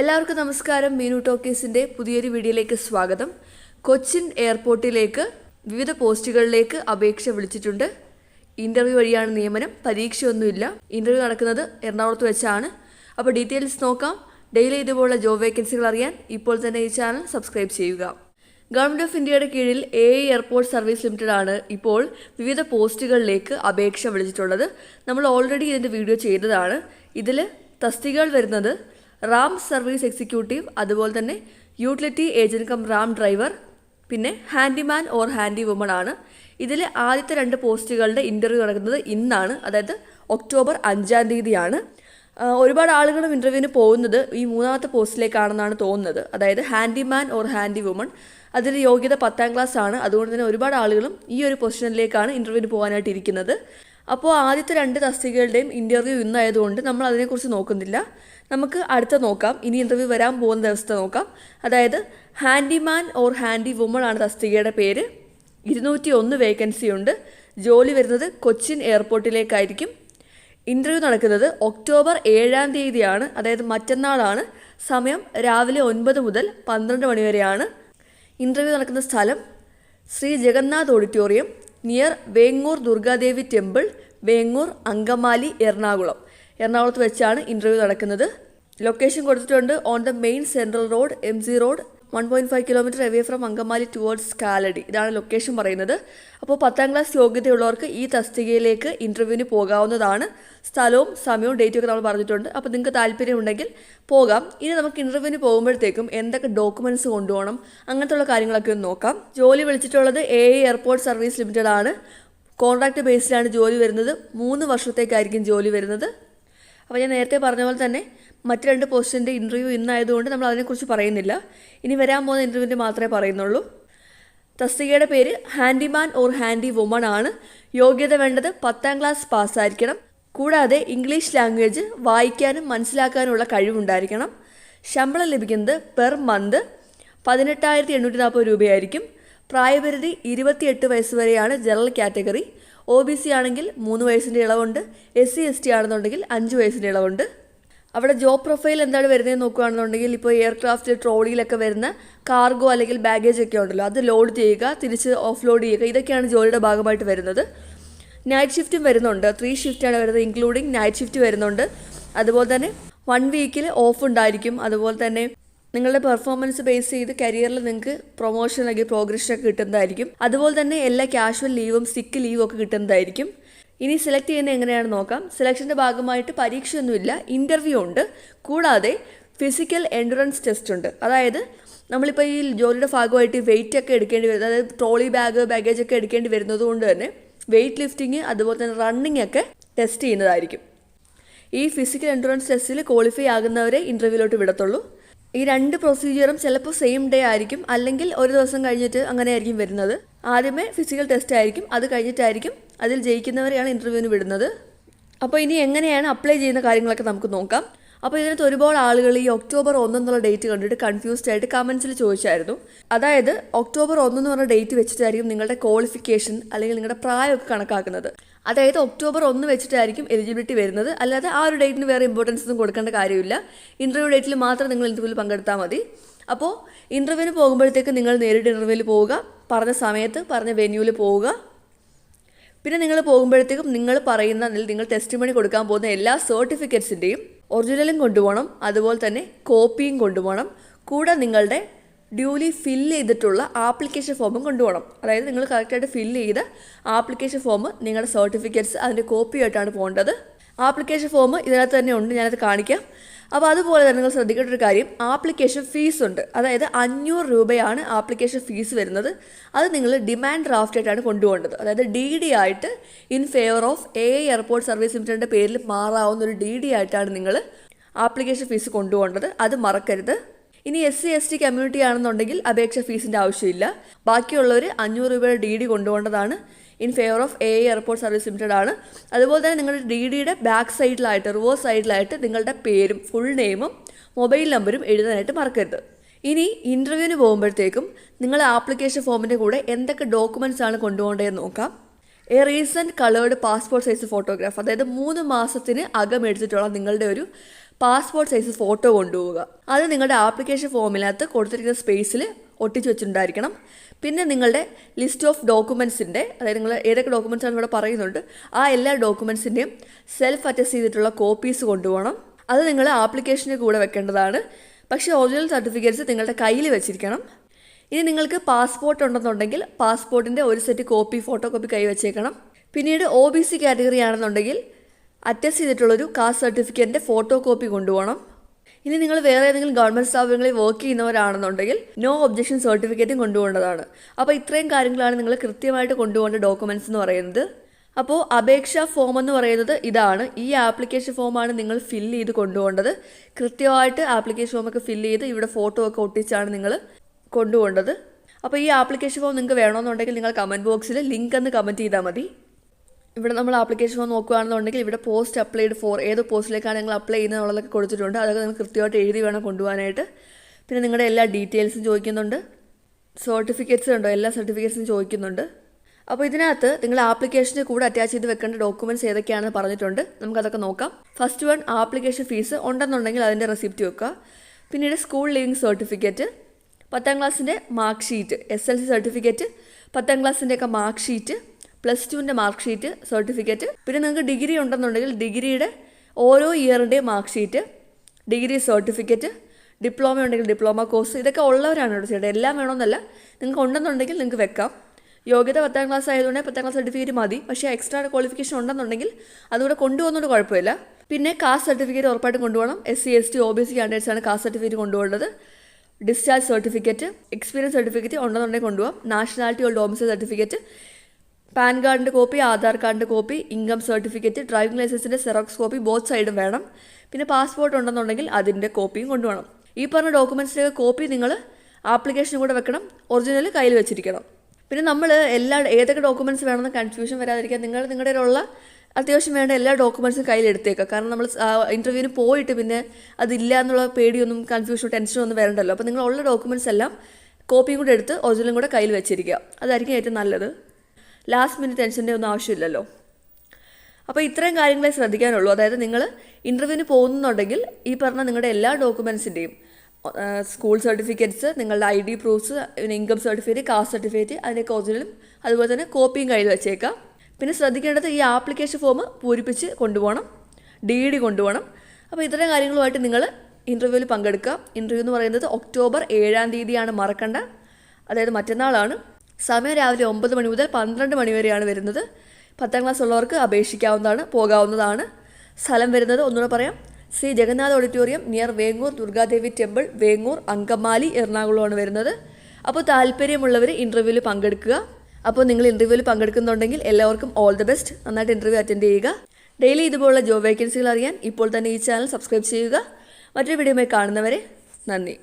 എല്ലാവർക്കും നമസ്കാരം. മീനു ടോക്കീസിന്റെ പുതിയൊരു വീഡിയോയിലേക്ക് സ്വാഗതം. കൊച്ചിൻ എയർപോർട്ടിലേക്ക് വിവിധ പോസ്റ്റുകളിലേക്ക് അപേക്ഷ വിളിച്ചിട്ടുണ്ട്. ഇന്റർവ്യൂ വഴിയാണ് നിയമനം പരീക്ഷയൊന്നുമില്ല. ഇന്റർവ്യൂ നടക്കുന്നത് എറണാകുളത്ത് വെച്ചാണ്. അപ്പോൾ ഡീറ്റെയിൽസ് നോക്കാം. ഡെയിലി ഇതുപോലുള്ള ജോബ് വേക്കൻസികൾ അറിയാൻ ഇപ്പോൾ തന്നെ ഈ ചാനൽ സബ്സ്ക്രൈബ് ചെയ്യുക. ഗവൺമെന്റ് ഓഫ് ഇന്ത്യയുടെ കീഴിൽ എ എയർപോർട്ട് സർവീസ് ലിമിറ്റഡ് ആണ് ഇപ്പോൾ വിവിധ പോസ്റ്റുകളിലേക്ക് അപേക്ഷ വിളിച്ചിട്ടുള്ളത്. നമ്മൾ ഓൾറെഡി ഇതിന്റെ വീഡിയോ ചെയ്തതാണ്. ഇതിൽ തസ്തികകൾ വരുന്നത് റാം സർവീസ് എക്സിക്യൂട്ടീവ് അതുപോലെ തന്നെ utility agent cum ramp driver പിന്നെ ഹാൻഡിമാൻ ഓർ ഹാൻഡി വുമൺ ആണ്. ഇതിൽ ആദ്യത്തെ രണ്ട് പോസ്റ്റുകളുടെ ഇന്റർവ്യൂ നടക്കുന്നത് ഇന്നാണ് അതായത് ഒക്ടോബർ അഞ്ചാം തീയതിയാണ്. ഒരുപാട് ആളുകളും ഇന്റർവ്യൂവിന് പോകുന്നത് ഈ മൂന്നാമത്തെ പോസ്റ്റിലേക്കാണെന്നാണ് തോന്നുന്നത്. അതായത് ഹാൻഡിമാൻ ഓർ ഹാൻഡി വുമൺ. അതിൽ യോഗ്യത പത്താം ക്ലാസ് ആണ്. അതുകൊണ്ട് തന്നെ ഒരുപാട് ആളുകളും ഈ ഒരു പൊസിഷനിലേക്കാണ് ഇന്റർവ്യൂവിന് പോകാനായിട്ട് ഇരിക്കുന്നത്. അപ്പോൾ ആദ്യത്തെ രണ്ട് തസ്തികകളുടെയും ഇന്റർവ്യൂ ഇന്നായതുകൊണ്ട് നമ്മൾ അതിനെക്കുറിച്ച് നോക്കുന്നില്ല. നമുക്ക് അടുത്ത നോക്കാം. ഇനി ഇന്റർവ്യൂ വരാൻ പോകുന്ന ദിവസത്തെ നോക്കാം. അതായത് ഹാൻഡിമാൻ ഓർ ഹാൻഡി വുമൺ ആണ് തസ്തികയുടെ പേര്. ഇരുന്നൂറ്റി ഒന്ന് വേക്കൻസി ഉണ്ട്. ജോലി വരുന്നത് കൊച്ചിൻ എയർപോർട്ടിലേക്കായിരിക്കും. ഇന്റർവ്യൂ നടക്കുന്നത് ഒക്ടോബർ ഏഴാം തീയതിയാണ്. അതായത് മറ്റന്നാളാണ്. സമയം രാവിലെ ഒൻപത് മുതൽ പന്ത്രണ്ട് മണി വരെയാണ്. ഇന്റർവ്യൂ നടക്കുന്ന സ്ഥലം Shri Jagannath auditorium near Vengoor Durgadevi temple Vengoor Angamaly Ernakulam. എറണാകുളത്ത് വെച്ചാണ് ഇന്റർവ്യൂ നടക്കുന്നത്. ലൊക്കേഷൻ കൊടുത്തിട്ടുണ്ട് on the main central road M C road one point five kilometre away from Angamaly towards Kalady ഇതാണ് ലൊക്കേഷൻ പറയുന്നത്. അപ്പോൾ പത്താം ക്ലാസ് യോഗ്യതയുള്ളവർക്ക് ഈ തസ്തികയിലേക്ക് ഇന്റർവ്യൂവിന് പോകാവുന്നതാണ്. സ്ഥലവും സമയവും ഡേറ്റും ഒക്കെ നമ്മൾ പറഞ്ഞിട്ടുണ്ട്. അപ്പോൾ നിങ്ങൾക്ക് താല്പര്യമുണ്ടെങ്കിൽ പോകാം. ഇനി നമുക്ക് ഇന്റർവ്യൂവിന് പോകുമ്പോഴത്തേക്കും എന്തൊക്കെ ഡോക്യുമെന്റ്സ് കൊണ്ടുപോകണം അങ്ങനത്തെയുള്ള കാര്യങ്ങളൊക്കെ ഒന്ന് നോക്കാം. ജോലി വിളിച്ചിട്ടുള്ളത് എ എയർപോർട്ട് സർവീസ് ലിമിറ്റഡ് ആണ്. കോൺട്രാക്ട് ബേസിലാണ് ജോലി വരുന്നത്. മൂന്ന് വർഷത്തേക്കായിരിക്കും ജോലി വരുന്നത്. അപ്പോൾ ഞാൻ നേരത്തെ പറഞ്ഞ പോലെ തന്നെ മറ്റ് രണ്ട് പോസ്റ്റിന്റെ ഇന്റർവ്യൂ ഇന്നായതുകൊണ്ട് നമ്മൾ അതിനെക്കുറിച്ച് പറയുന്നില്ല. ഇനി വരാൻ പോകുന്ന ഇന്റർവ്യൂവിന്റെ മാത്രമേ പറയുന്നുള്ളൂ. തസ്തികയുടെ പേര് ഹാൻഡിമാൻ ഓർ ഹാൻഡി വുമൺ ആണ്. യോഗ്യത വേണ്ടത് പത്താം ക്ലാസ് പാസ്സായിരിക്കണം. കൂടാതെ ഇംഗ്ലീഷ് ലാംഗ്വേജ് വായിക്കാനും മനസ്സിലാക്കാനുമുള്ള കഴിവുണ്ടായിരിക്കണം. ശമ്പളം ലഭിക്കുന്നത് പെർ മന്ത് പതിനെട്ടായിരത്തി എണ്ണൂറ്റി നാൽപ്പത് രൂപയായിരിക്കും. പ്രായപരിധി ഇരുപത്തിയെട്ട് വയസ്സ് വരെയാണ് general category. O B C ആണെങ്കിൽ മൂന്ന് വയസ്സിന്റെ ഇളവുണ്ട് എസ് സി എസ് ടി ആണെന്നുണ്ടെങ്കിൽ അഞ്ച് വയസ്സിന്റെ ഇളവുണ്ട്. അവിടെ ജോബ് പ്രൊഫൈൽ എന്താണ് വരുന്നത് നോക്കുകയാണെന്നുണ്ടെങ്കിൽ ഇപ്പോൾ എയർക്രാഫ്റ്റ് ട്രോളിയിലൊക്കെ വരുന്ന കാർഗോ അല്ലെങ്കിൽ ബാഗേജ് ഒക്കെ ഉണ്ടല്ലോ അത് ലോഡ് ചെയ്യുക തിരിച്ച് ഓഫ് ലോഡ് ചെയ്യുക ഇതൊക്കെയാണ് ജോലിയുടെ ഭാഗമായിട്ട് വരുന്നത്. നൈറ്റ് ഷിഫ്റ്റും വരുന്നുണ്ട് ത്രീ ഷിഫ്റ്റാണ് വരുന്നത് ഇൻക്ലൂഡിങ് നൈറ്റ് ഷിഫ്റ്റ് വരുന്നുണ്ട്. അതുപോലെ തന്നെ വൺ വീക്കിൽ ഓഫ് ഉണ്ടായിരിക്കും അതുപോലെ തന്നെ നിങ്ങളുടെ പെർഫോമൻസ് ബേസ് ചെയ്ത് കരിയറിൽ നിങ്ങൾക്ക് പ്രൊമോഷൻ അല്ലെങ്കിൽ പ്രോഗ്രഷൻ ഒക്കെ കിട്ടുന്നതായിരിക്കും. അതുപോലെ തന്നെ എല്ലാ കാഷ്വൽ ലീവും സിക്ക് ലീവും ഒക്കെ കിട്ടുന്നതായിരിക്കും. ഇനി സെലക്ട് ചെയ്യുന്നത് എങ്ങനെയാണെന്ന് നോക്കാം. സെലക്ഷന്റെ ഭാഗമായിട്ട് പരീക്ഷയൊന്നുമില്ല ഇന്റർവ്യൂ ഉണ്ട്. കൂടാതെ ഫിസിക്കൽ എൻഡുറൻസ് ടെസ്റ്റ് ഉണ്ട്. അതായത് നമ്മളിപ്പോൾ ഈ ജോലിയുടെ ഭാഗമായിട്ട് വെയിറ്റ് ഒക്കെ എടുക്കേണ്ടി വരുന്നത് അതായത് ട്രോളി ബാഗ് ബാഗേജ് ഒക്കെ എടുക്കേണ്ടി വരുന്നത് കൊണ്ട് തന്നെ വെയിറ്റ് ലിഫ്റ്റിംഗ് അതുപോലെ തന്നെ റണ്ണിങ് ഒക്കെ ടെസ്റ്റ് ചെയ്യുന്നതായിരിക്കും. ഈ ഫിസിക്കൽ എൻഡുറൻസ് ടെസ്റ്റിൽ ക്വാളിഫൈ ആകുന്നവരെ ഇന്റർവ്യൂലോട്ട് വിടത്തുള്ളൂ. ഈ രണ്ട് പ്രൊസീജിയറും ചിലപ്പോൾ സെയിം ഡേ ആയിരിക്കും. അല്ലെങ്കിൽ ഒരു ദിവസം കഴിഞ്ഞിട്ട് അങ്ങനെ ആയിരിക്കും വരുന്നത്. ആദ്യമേ ഫിസിക്കൽ ടെസ്റ്റ് ആയിരിക്കും. അത് കഴിഞ്ഞിട്ടായിരിക്കും അതിൽ ജയിക്കുന്നവരെയാണ് ഇന്റർവ്യൂവിന് വിടുന്നത്. അപ്പോൾ ഇനി എങ്ങനെയാണ് അപ്ലൈ ചെയ്യുന്ന കാര്യങ്ങളൊക്കെ നമുക്ക് നോക്കാം. അപ്പോൾ ഇതിനകത്ത് ഒരുപാട് ആളുകൾ ഈ ഒക്ടോബർ ഒന്നെന്നുള്ള ഡേറ്റ് കണ്ടിട്ട് കൺഫ്യൂസ്ഡ് ആയിട്ട് കമൻസിൽ ചോദിച്ചായിരുന്നു. അതായത് ഒക്ടോബർ ഒന്നെന്ന് പറഞ്ഞ ഡേറ്റ് വെച്ചിട്ടായിരിക്കും നിങ്ങളുടെ ക്വാളിഫിക്കേഷൻ അല്ലെങ്കിൽ നിങ്ങളുടെ പ്രായമൊക്കെ കണക്കാക്കുന്നത്. അതായത് ഒക്ടോബർ ഒന്ന് വെച്ചിട്ടായിരിക്കും എലിജിബിലിറ്റി വരുന്നത്. അല്ലാതെ ആ ഒരു ഡേറ്റിന് വേറെ ഇമ്പോർട്ടൻസ് ഒന്നും കൊടുക്കേണ്ട കാര്യമില്ല. ഇന്റർവ്യൂ ഡേറ്റിൽ മാത്രം നിങ്ങൾ ഇന്റർവ്യൂവിൽ പങ്കെടുത്താൽ മതി. അപ്പോൾ ഇന്റർവ്യൂവിന് പോകുമ്പോഴത്തേക്ക് നിങ്ങൾ നേരിട്ട് ഇന്റർവ്യൂവിൽ പോവുക. പറഞ്ഞ സമയത്ത് പറഞ്ഞ വെന്യൂവിൽ പോവുക. പിന്നെ നിങ്ങൾ പോകുമ്പോഴത്തേക്കും നിങ്ങൾ പറയുന്ന നിങ്ങൾ ടെസ്റ്റ് കൊടുക്കാൻ പോകുന്ന എല്ലാ സർട്ടിഫിക്കറ്റ്സിന്റെയും ഒറിജിനലും കൊണ്ടുപോകണം അതുപോലെ തന്നെ കോപ്പിയും കൊണ്ടുപോകണം. കൂടെ നിങ്ങളുടെ ഡ്യൂലി ഫില്ല് ചെയ്തിട്ടുള്ള ആപ്ലിക്കേഷൻ ഫോമും കൊണ്ടുപോകണം. അതായത് നിങ്ങൾ കറക്റ്റായിട്ട് ഫില്ല് ചെയ്ത ആപ്ലിക്കേഷൻ ഫോം നിങ്ങളുടെ സർട്ടിഫിക്കറ്റ്സ് അതിന്റെ കോപ്പിയായിട്ടാണ് പോകേണ്ടത്. ആപ്ലിക്കേഷൻ ഫോം ഇതിനകത്ത് തന്നെ ഉണ്ട് ഞാനത് കാണിക്കാം. അപ്പോൾ അതുപോലെ തന്നെ നിങ്ങൾ ശ്രദ്ധിക്കേണ്ട ഒരു കാര്യം ആപ്ലിക്കേഷൻ ഫീസ് ഉണ്ട്. അതായത് അഞ്ഞൂറ് രൂപയാണ് ആപ്ലിക്കേഷൻ ഫീസ് വരുന്നത്. അത് നിങ്ങൾ ഡിമാൻഡ് ഡ്രാഫ്റ്റ് ആയിട്ടാണ് കൊണ്ടുപോകേണ്ടത്. അതായത് ഡി ഡി ആയിട്ട് in favour of A airport service ലിമിറ്റഡിന്റെ പേരിൽ മാറാവുന്ന ഒരു ഡി ഡി ആയിട്ടാണ് നിങ്ങൾ ആപ്ലിക്കേഷൻ ഫീസ് കൊണ്ടുപോകേണ്ടത്. അത് മറക്കരുത്. ഇനി S C S T community ആണെന്നുണ്ടെങ്കിൽ അപേക്ഷ ഫീസിന്റെ ആവശ്യമില്ല. ബാക്കിയുള്ളവർ അഞ്ഞൂറ് രൂപയുടെ D D കൊണ്ടുപോകേണ്ടതാണ്. In favour of A airport service limited ആണ്. അതുപോലെ തന്നെ നിങ്ങളുടെ ഡി ഡിയുടെ ബാക്ക് സൈഡിലായിട്ട് റിവേഴ്സ് സൈഡിലായിട്ട് നിങ്ങളുടെ പേരും ഫുൾ നെയിമും മൊബൈൽ നമ്പറും എഴുതാനായിട്ട് മറക്കരുത്. ഇനി ഇന്റർവ്യൂവിന് പോകുമ്പോഴത്തേക്കും നിങ്ങൾ ആപ്ലിക്കേഷൻ ഫോമിന്റെ കൂടെ എന്തൊക്കെ ഡോക്യുമെന്റ്സ് ആണ് കൊണ്ടുപോകേണ്ടതെന്ന് നോക്കാം. A recent coloured passport size photograph അതായത് മൂന്ന് മാസത്തിന് അകം എടുത്തിട്ടുള്ള നിങ്ങളുടെ ഒരു പാസ്പോർട്ട് സൈസ് ഫോട്ടോ കൊണ്ടുപോവുക. അത് നിങ്ങളുടെ ആപ്ലിക്കേഷൻ ഫോമിനകത്ത് കൊടുത്തിരിക്കുന്ന സ്പേസിൽ ഒട്ടിച്ച് വെച്ചിട്ടുണ്ടായിരിക്കണം. പിന്നെ നിങ്ങളുടെ ലിസ്റ്റ് ഓഫ് ഡോക്യുമെൻസിന്റെ അതായത് നിങ്ങൾ ഏതൊക്കെ ഡോക്യുമെൻസ് ആണ് ഇവിടെ പറയുന്നുണ്ട് ആ എല്ലാ ഡോക്യുമെൻസിന്റെയും സെൽഫ് അറ്റസ്റ്റ് ചെയ്തിട്ടുള്ള കോപ്പീസ് കൊണ്ടുപോകണം. അത് നിങ്ങൾ ആപ്ലിക്കേഷന്റെ കൂടെ വെക്കേണ്ടതാണ്. പക്ഷേ ഒറിജിനൽ സർട്ടിഫിക്കറ്റ്സ് നിങ്ങളുടെ കയ്യിൽ വെച്ചിരിക്കണം. ഇനി നിങ്ങൾക്ക് പാസ്പോർട്ട് ഉണ്ടെന്നുണ്ടെങ്കിൽ പാസ്പോർട്ടിന്റെ ഒരു സെറ്റ് കോപ്പി ഫോട്ടോ കോപ്പി കൈ വെച്ചേക്കണം. പിന്നീട് ഒ ബി സി കാറ്റഗറി ആണെന്നുണ്ടെങ്കിൽ അറ്റസ്റ്റ് ചെയ്തിട്ടുള്ളൊരു കാസ്റ്റ് സർട്ടിഫിക്കറ്റിന്റെ ഫോട്ടോ കോപ്പി കൊണ്ടുപോകണം. ഇനി നിങ്ങൾ വേറെ ഏതെങ്കിലും ഗവൺമെന്റ് സ്ഥാപനങ്ങളിൽ വർക്ക് ചെയ്യുന്നവരാണെന്നുണ്ടെങ്കിൽ നോ ഒബ്ജക്ഷൻ സർട്ടിഫിക്കറ്റും കൊണ്ടുപോകേണ്ടതാണ്. അപ്പോൾ ഇത്രയും കാര്യങ്ങളാണ് നിങ്ങൾ കൃത്യമായിട്ട് കൊണ്ടുപോകേണ്ട ഡോക്യുമെന്റ്സ് എന്ന് പറയുന്നത്. അപ്പോൾ അപേക്ഷാ ഫോം എന്ന് പറയുന്നത് ഇതാണ്. ഈ ആപ്ലിക്കേഷൻ ഫോമാണ് നിങ്ങൾ ഫില്ല് ചെയ്ത് കൊണ്ടുപോകേണ്ടത്. കൃത്യമായിട്ട് ആപ്ലിക്കേഷൻ ഫോമൊക്കെ ഫില്ല് ചെയ്ത് ഇവിടെ ഫോട്ടോ ഒക്കെ ഒട്ടിച്ചാണ് നിങ്ങൾ കൊണ്ടുപോകേണ്ടത്. അപ്പോൾ ഈ ആപ്ലിക്കേഷൻ ഫോം നിങ്ങൾക്ക് വേണമെന്നുണ്ടെങ്കിൽ നിങ്ങൾ കമന്റ് ബോക്സിൽ ലിങ്ക് എന്ന് കമന്റ് ചെയ്താൽ മതി. ഇവിടെ നമ്മൾ ആപ്ലിക്കേഷൻ ഫോം നോക്കുകയാണെന്നുണ്ടെങ്കിൽ ഇവിടെ പോസ്റ്റ് അപ്ലൈഡ് ഫോർ ഏത് പോസ്റ്റിലേക്കാണ് നിങ്ങൾ അപ്ലൈ ചെയ്യുന്നത് എന്നുള്ളതൊക്കെ കൊടുത്തിട്ടുണ്ട്. അതൊക്കെ നിങ്ങൾ കൃത്യമായിട്ട് എഴുതി വേണം കൊണ്ടുപോകാനായിട്ട്. പിന്നെ നിങ്ങളുടെ എല്ലാ ഡീറ്റെയിൽസും ചോദിക്കുന്നുണ്ട്. സർട്ടിഫിക്കറ്റ്സ് ഉണ്ടോ? എല്ലാ സർട്ടിഫിക്കറ്റ്സും ചോദിക്കുന്നുണ്ട്. അപ്പോൾ ഇതിനകത്ത് നിങ്ങൾ ആപ്ലിക്കേഷന് കൂടെ അറ്റാച്ച് ചെയ്ത് വെക്കേണ്ട ഡോക്യുമെന്റ്സ് ഏതൊക്കെയാണെന്ന് പറഞ്ഞിട്ടുണ്ട്. നമുക്കതൊക്കെ നോക്കാം. ഫസ്റ്റ് വൺ ആപ്ലിക്കേഷൻ ഫീസ് ഉണ്ടെന്നുണ്ടെങ്കിൽ അതിന്റെ റെസിപ്റ്റ് വെക്കുക. പിന്നീട് സ്കൂൾ ലീവിംഗ് സർട്ടിഫിക്കറ്റ് പത്താം ക്ലാസ്സിന്റെ mark sheet S L C certificate പത്താം ക്ലാസ്സിന്റെയൊക്കെ മാർക്ക് ഷീറ്റ് പ്ലസ് ടുവിന്റെ മാർക്ക് ഷീറ്റ് സർട്ടിഫിക്കറ്റ്. പിന്നെ നിങ്ങൾക്ക് ഡിഗ്രി ഉണ്ടെന്നുണ്ടെങ്കിൽ ഡിഗ്രിയുടെ ഓരോ ഇയറിന്റെയും mark sheet degree certificate diploma ഉണ്ടെങ്കിൽ ഡിപ്ലോമ കോഴ്സ് ഇതൊക്കെ ഉള്ളവരാണ് ഇവിടെ എല്ലാം വേണമെന്നല്ല. നിങ്ങൾക്ക് ഉണ്ടെന്നുണ്ടെങ്കിൽ നിങ്ങൾക്ക് വെക്കാം. യോഗ്യത പത്താം ക്ലാസ് ആയതുകൊണ്ട് പത്താം ക്ലാസ് സർട്ടിഫിക്കറ്റ് മതി. പക്ഷേ എക്സ്ട്രാ ക്വാളിഫിക്കേഷൻ ഉണ്ടെന്നുണ്ടെങ്കിൽ അതുകൂടെ കൊണ്ടുപോകുന്നതുകൊണ്ട് കുഴപ്പമില്ല. പിന്നെ കാസ്റ്റ് സർട്ടിഫിക്കറ്റ് ഉറപ്പായിട്ടും കൊണ്ടുപോകണം. S C S T O B C candidates ആണ് കാസ്റ്റ് സർട്ടിഫിക്കറ്റ് കൊണ്ടുപോകേണ്ടത് ഡിസ്ചാർജ് സർട്ടിഫിക്കറ്റ് എക്സ്പീരിയൻസ് സർട്ടിഫിക്കറ്റ് ഉണ്ടെന്നുണ്ടെങ്കിൽ കൊണ്ടുപോകാം. Nationality or domicile certificate PAN കാർഡിന്റെ കോപ്പി ആധാർ കാർഡിന്റെ കോപ്പി ഇൻകം സർട്ടിഫിക്കറ്റ് ഡ്രൈവിംഗ് ലൈസൻസിന്റെ സെറോക്സ് കോപ്പി ബോത്ത് സൈഡും വേണം. പിന്നെ പാസ്പോർട്ട് ഉണ്ടെന്നുണ്ടെങ്കിൽ അതിന്റെ കോപ്പിയും കൊണ്ടുവേണം ഈ പറഞ്ഞ ഡോക്യുമെന്റ്സിന്റെ കോപ്പി നിങ്ങൾ ആപ്ലിക്കേഷനും കൂടെ വെക്കണം. ഒറിജിനൽ കയ്യിൽ വെച്ചിരിക്കണം. പിന്നെ നമ്മൾ എല്ലാ ഏതൊക്കെ ഡോക്യുമെന്റ്സ് വേണമെന്ന് കൺഫ്യൂഷൻ വരാതിരിക്കാൻ നിങ്ങൾ നിങ്ങളുടെ കയ്യിലുള്ള അത്യാവശ്യം വേണ്ട എല്ലാ ഡോക്യുമെന്റ്സും കയ്യിൽ എടുത്തേക്കുക കാരണം നമ്മൾ ഇന്റർവ്യൂവിന് പോയിട്ട് പിന്നെ അതില്ല എന്നുള്ള പേടിയൊന്നും കൺഫ്യൂഷനോ ടെൻഷനോ ഒന്നും വരണ്ടല്ലോ. അപ്പോൾ നിങ്ങളുള്ള ഡോക്യുമെന്റ്സ് എല്ലാം കോപ്പിയും കൂടെ എടുത്ത് ഒറിജിനലും കൂടെ കയ്യിൽ വെച്ചിരിക്കുക. അതായിരിക്കും ഏറ്റവും നല്ലത്. ലാസ്റ്റ് മിനിറ്റ് ടെൻഷന്റെ ഒന്നും ആവശ്യമില്ലല്ലോ. അപ്പോൾ ഇത്രയും കാര്യങ്ങളെ ശ്രദ്ധിക്കാനുള്ളൂ. അതായത് നിങ്ങൾ ഇന്റർവ്യൂവിന് പോകുന്നുണ്ടെങ്കിൽ ഈ പറഞ്ഞ നിങ്ങളുടെ എല്ലാ ഡോക്യുമെൻസിന്റെയും സ്കൂൾ സർട്ടിഫിക്കറ്റ്സ് നിങ്ങളുടെ ഐ ഡി പ്രൂഫ്സ് പിന്നെ ഇൻകം സർട്ടിഫിക്കറ്റ് കാസ്റ്റ് സർട്ടിഫിക്കറ്റ് അതിന്റെയൊക്കെ ഒറിജിനലും അതുപോലെ തന്നെ കോപ്പിയും കയ്യിൽ വെച്ചേക്കാം. പിന്നെ ശ്രദ്ധിക്കേണ്ടത് ഈ ആപ്ലിക്കേഷൻ ഫോം പൂരിപ്പിച്ച് കൊണ്ടുപോകണം. ഡി ഡി കൊണ്ടുപോകണം. അപ്പോൾ ഇത്തരം കാര്യങ്ങളുമായിട്ട് നിങ്ങൾ ഇന്റർവ്യൂവിൽ പങ്കെടുക്കുക. ഇന്റർവ്യൂ എന്ന് പറയുന്നത് ഒക്ടോബർ ഏഴാം തീയതിയാണ് മറക്കണ്ട. അതായത് മറ്റന്നാളാണ്. സമയം രാവിലെ ഒമ്പത് മണി മുതൽ പന്ത്രണ്ട് മണി വരെയാണ് വരുന്നത്. പത്താം ക്ലാസ് ഉള്ളവർക്ക് അപേക്ഷിക്കാവുന്നതാണ് പോകാവുന്നതാണ്. സ്ഥലം വരുന്നത് ഒന്നുകൂടെ പറയാം. Shri Jagannath auditorium near Vengoor Durgadevi temple Vengoor Angamaly എറണാകുളമാണ് വരുന്നത്. അപ്പോൾ താല്പര്യമുള്ളവർ ഇന്റർവ്യൂവിൽ പങ്കെടുക്കുക. അപ്പോൾ നിങ്ങൾ ഇന്റർവ്യൂവിൽ പങ്കെടുക്കുന്നുണ്ടെങ്കിൽ എല്ലാവർക്കും ഓൾ ദി ബെസ്റ്റ് നന്നായിട്ട് ഇന്റർവ്യൂ അറ്റൻഡ് ചെയ്യുക. ഡെയിലി ഇതുപോലുള്ള ജോബ് വേക്കൻസികൾ അറിയാൻ ഇപ്പോൾ തന്നെ ഈ ചാനൽ സബ്സ്ക്രൈബ് ചെയ്യുക. മറ്റൊരു വീഡിയോയുമായി കാണുന്നവരെ നന്ദി.